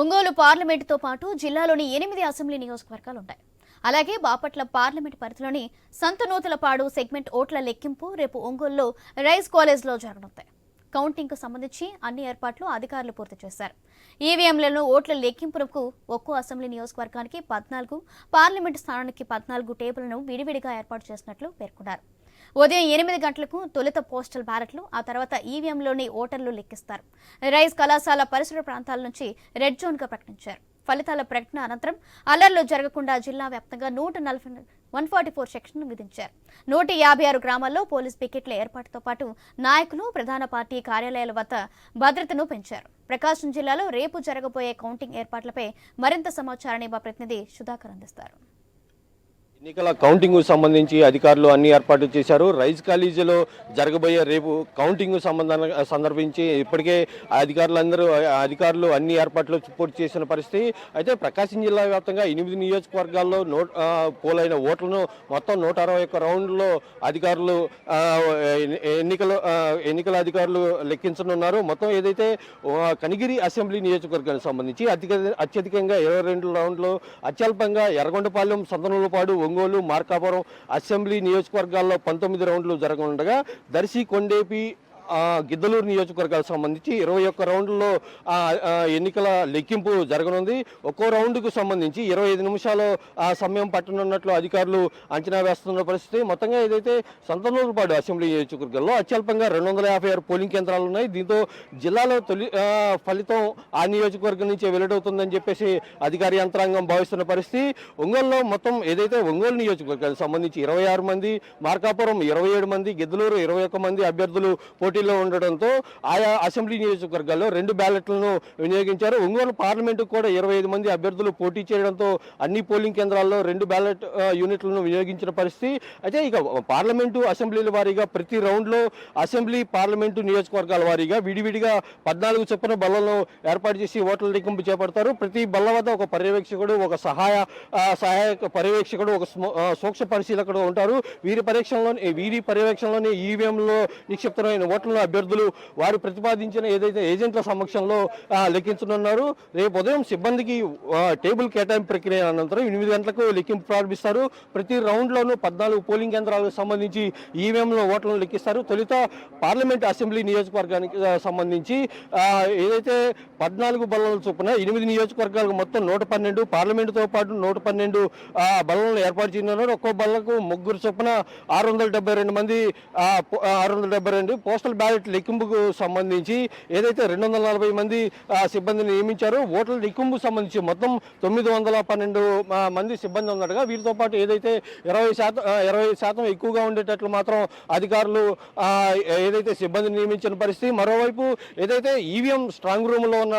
ఒంగోలు పార్లమెంటుతో పాటు జిల్లాలోని ఎనిమిది అసెంబ్లీ నియోజకవర్గాలు ఉంటాయి అలాగే బాపట్ల పార్లమెంట్ పరిధిలోని సంతనూతలపాడు సెగ్మెంట్ ఓట్ల లెక్కింపు రేపు ఒంగోలులో రైస్ కాలేజ్లో జరగనుంది. కౌంటింగ్కు సంబంధించి అన్ని ఏర్పాట్లు అధికారులు పూర్తి చేశారు. ఈవీఎంలను ఓట్ల లెక్కింపునకు ఒక్కో అసెంబ్లీ నియోజకవర్గానికి పద్నాలుగు పార్లమెంటు స్థానానికి పద్నాలుగు టేబుల్ను విడివిడిగా ఏర్పాటు చేసినట్లు పేర్కొన్నారు. ఉదయం ఎనిమిది గంటలకు తొలుత పోస్టల్ బ్యాలెట్లు ఆ తర్వాత ఈవీఎంలోని ఓటర్లు లెక్కిస్తారు. రైస్ కళాశాల పరిసర ప్రాంతాల నుంచి రెడ్ జోన్గా ప్రకటించారు. ఫలితాల ప్రకటన అనంతరం అల్లర్లు జరగకుండా జిల్లా వ్యాప్తంగా నూట నలభై వన్ ఫార్టీ ఫోర్ సెక్షన్ విధించారు. నూట యాభై ఆరు గ్రామాల్లో పోలీస్ పికెట్ల ఏర్పాటుతో పాటు నాయకులు ప్రధాన పార్టీ కార్యాలయాల వద్ద భద్రతను పెంచారు. ప్రకాశం జిల్లాలో రేపు జరగబోయే కౌంటింగ్ ఏర్పాట్లపై మరింత సమాచారాన్ని మా ప్రతినిధి సుధాకర్ అందిస్తారు. ఎన్నికల కౌంటింగ్ సంబంధించి అధికారులు అన్ని ఏర్పాట్లు చేశారు. రైస్ కాలేజీలో జరగబోయే రేపు కౌంటింగ్ సంబంధ సందర్భించి ఇప్పటికే అధికారులందరూ అధికారులు అన్ని ఏర్పాట్లు పూర్తి చేసిన పరిస్థితి. అయితే ప్రకాశం జిల్లా వ్యాప్తంగా ఎనిమిది నియోజకవర్గాల్లో నోట్ పోలైన ఓట్లను మొత్తం నూట అరవై ఒక్క రౌండ్లో అధికారులు ఎన్నికలు ఎన్నికల ఎన్నికల అధికారులు లెక్కించనున్నారు. మొత్తం ఏదైతే కనిగిరి అసెంబ్లీ నియోజకవర్గానికి సంబంధించి అధిక అత్యధికంగా ఇరవై రెండు రౌండ్లు అత్యల్పంగా ఎర్రగొండపాలెం సంతనూలపాడు ఒంగోలు మార్కాపురం అసెంబ్లీ నియోజకవర్గాల్లో పంతొమ్మిది రౌండ్లు జరగనుండగా దర్శి కొండేపి గిద్దలూరు నియోజకవర్గాలకు సంబంధించి ఇరవై ఒక్క రౌండ్లో ఎన్నికల లెక్కింపు జరగనుంది. ఒక్కో రౌండ్కు సంబంధించి ఇరవై ఐదు నిమిషాలు ఆ సమయం పట్టనున్నట్లు అధికారులు అంచనా వేస్తున్న పరిస్థితి. మొత్తంగా ఏదైతే సంతనూరుపాడు అసెంబ్లీ నియోజకవర్గంలో అత్యల్పంగా రెండు వందల యాభై ఆరు పోలింగ్ కేంద్రాలు ఉన్నాయి. దీంతో జిల్లాలో తొలి ఫలితం ఆ నియోజకవర్గం నుంచే వెల్లడవుతుందని చెప్పేసి అధికార యంత్రాంగం భావిస్తున్న పరిస్థితి. ఒంగోలులో మొత్తం ఏదైతే ఒంగోలు నియోజకవర్గానికి సంబంధించి ఇరవై ఆరు మంది మార్కాపురం ఇరవై ఏడు మంది గిద్దలూరు ఇరవై ఒక్క మంది అభ్యర్థులు పోటీ పోటీలో ఉండడంతో ఆయా అసెంబ్లీ నియోజకవర్గాల్లో రెండు బ్యాలెట్లను వినియోగించారు. ఒంగోలు పార్లమెంటుకు కూడా ఇరవై ఐదు మంది అభ్యర్థులు పోటీ చేయడంతో అన్ని పోలింగ్ కేంద్రాల్లో రెండు బ్యాలెట్ యూనిట్లను వినియోగించిన పరిస్థితి. అయితే ఇక పార్లమెంటు అసెంబ్లీల వారీగా ప్రతి రౌండ్లో అసెంబ్లీ పార్లమెంటు నియోజకవర్గాల వారీగా విడివిడిగా పద్నాలుగు చొప్పున బల్లను ఏర్పాటు చేసి ఓట్ల లెక్కింపు చేపడతారు. ప్రతి బల్ల వద్ద ఒక పర్యవేక్షకుడు ఒక సహాయ సహాయక పర్యవేక్షకుడు ఒక సూక్ష్మ పరిశీలకుడు ఉంటారు. వీరి పరీక్షలోని వీరి పర్యవేక్షణలోని ఈవీఎంలో నిక్షిప్తమైన పార్టీల అభ్యర్థులు వారు ప్రతిపాదించిన ఏదైతే ఏజెంట్ల సమక్షంలో లెక్కించనున్నారు. రేపు ఉదయం సిబ్బందికి టేబుల్ కేటాయింపు ప్రక్రియ అనంతరం ఎనిమిది గంటలకు లెక్కింపు ప్రారంభిస్తారు. ప్రతి రౌండ్లోనూ పద్నాలుగు పోలింగ్ కేంద్రాలకు సంబంధించి ఈవీఎంలో ఓట్లను లెక్కిస్తారు. తొలుత పార్లమెంట్ అసెంబ్లీ నియోజకవర్గానికి సంబంధించి ఏదైతే పద్నాలుగు బల్లల చొప్పున ఎనిమిది నియోజకవర్గాలకు మొత్తం నూట పన్నెండు పార్లమెంటుతో పాటు నూట పన్నెండు ఆ, ఏర్పాటు చేయనున్నారు ఒక్కో బల్లకు ముగ్గురు చొప్పున ఆరు వందల డెబ్బై రెండు మంది ఆరు వందల డెబ్బై రెండు పోస్టల్ బ్యాలెట్ లెక్కింపుకు సంబంధించి ఏదైతే రెండు వందల నలభై మంది సిబ్బందిని నియమించారో ఓట్ల లెక్కింపుకు సంబంధించి మొత్తం తొమ్మిది వందల పన్నెండు మంది సిబ్బంది ఉన్నట్టుగా వీరితో పాటు ఏదైతే ఇరవై శాతం ఇరవై శాతం ఎక్కువగా ఉండేటట్లు మాత్రం అధికారులు ఏదైతే సిబ్బందిని నియమించిన పరిస్థితి మరోవైపు ఏదైతే ఈవీఎం స్ట్రాంగ్ రూమ్లో ఉన్న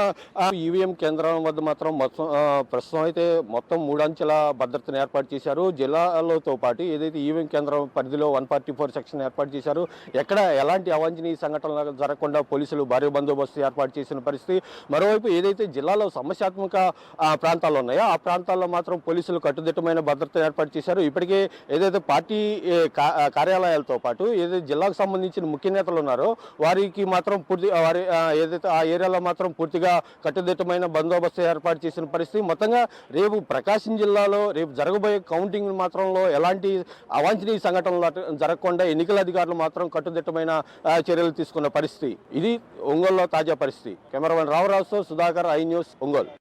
ఈవీఎం కేంద్రం వద్ద మాత్రం మొత్తం ప్రస్తుతం అయితే మొత్తం మూడంచెల భద్రతను ఏర్పాటు చేశారు. జిల్లాలతో పాటు ఏదైతే ఈవీఎం కేంద్రం పరిధిలో వన్ ఫార్టీ ఫోర్ సెక్షన్ ఏర్పాటు చేశారు ఎక్కడ ఎలాంటి అవాంఛనీయ సంఘటనలు జరగకుండా పోలీసులు భారీ బందోబస్తు ఏర్పాటు చేసిన పరిస్థితి మరోవైపు ఏదైతే జిల్లాలో సమస్యాత్మక ప్రాంతాలు ఉన్నాయో ఆ ప్రాంతాల్లో మాత్రం పోలీసులు కట్టుదిట్టమైన భద్రత ఏర్పాటు చేశారు. ఇప్పటికే ఏదైతే పార్టీ కార్యాలయాలతో పాటు ఏదైతే జిల్లాకు సంబంధించిన ముఖ్య నేతలు ఉన్నారో వారికి మాత్రం పూర్తి ఆ, వారి ఏదైతే ఆ ఏరియాలో మాత్రం పూర్తిగా కట్టుదిట్టమైన బందోబస్తు ఏర్పాటు చేసిన పరిస్థితి. మొత్తంగా రేపు ప్రకాశం జిల్లాలో రేపు జరగబోయే కౌంటింగ్ మాత్రంలో ఎలాంటి అవాంఛనీయ సంఘటనలు జరగకుండా ఎన్నికల అధికారులు మాత్రం కట్టుదిట్టమైన చర్యలు తీసుకున్న పరిస్థితి. ఇది ఒంగోలులో తాజా పరిస్థితి. కెమెరామెన్ రామరాజుతో సుధాకర్ ఐ న్యూస్ ఒంగోలు.